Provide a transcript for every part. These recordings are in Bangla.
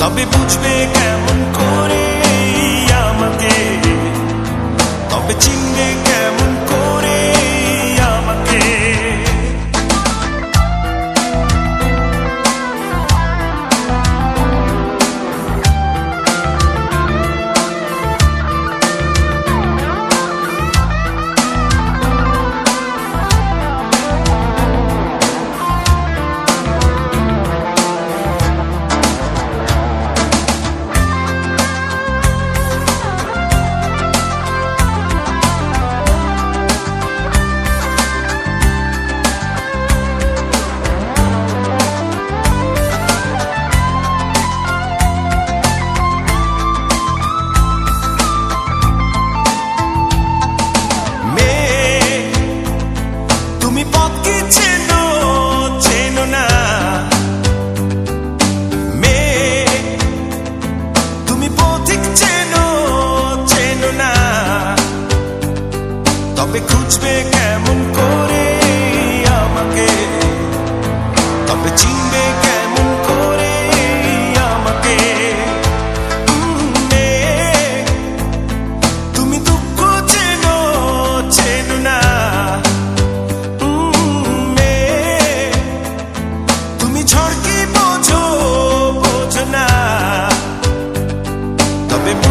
তবে বুঝবে কেমন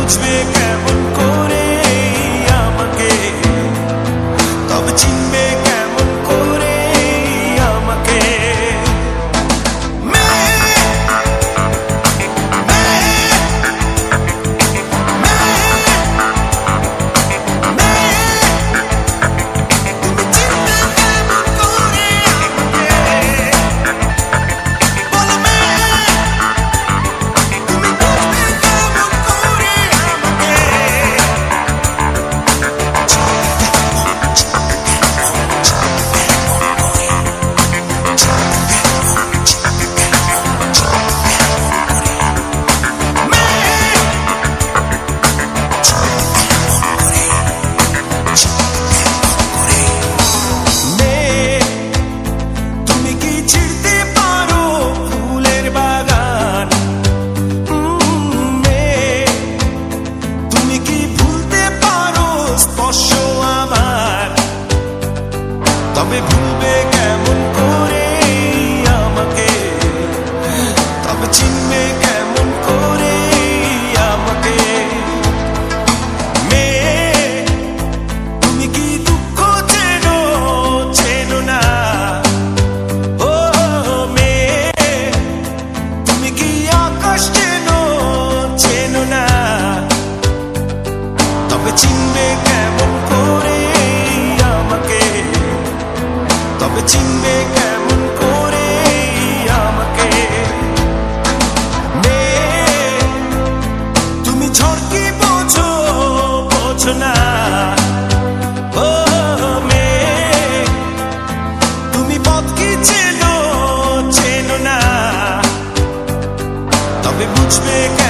তবে বুঝবে তবে ভুলবে কেমন তবে চিনবে কেমন করে আমাকে। তুমি ঝড়কি বোঝো বোঝো না। তুমি চেনো না। তবে বুঝবে কেন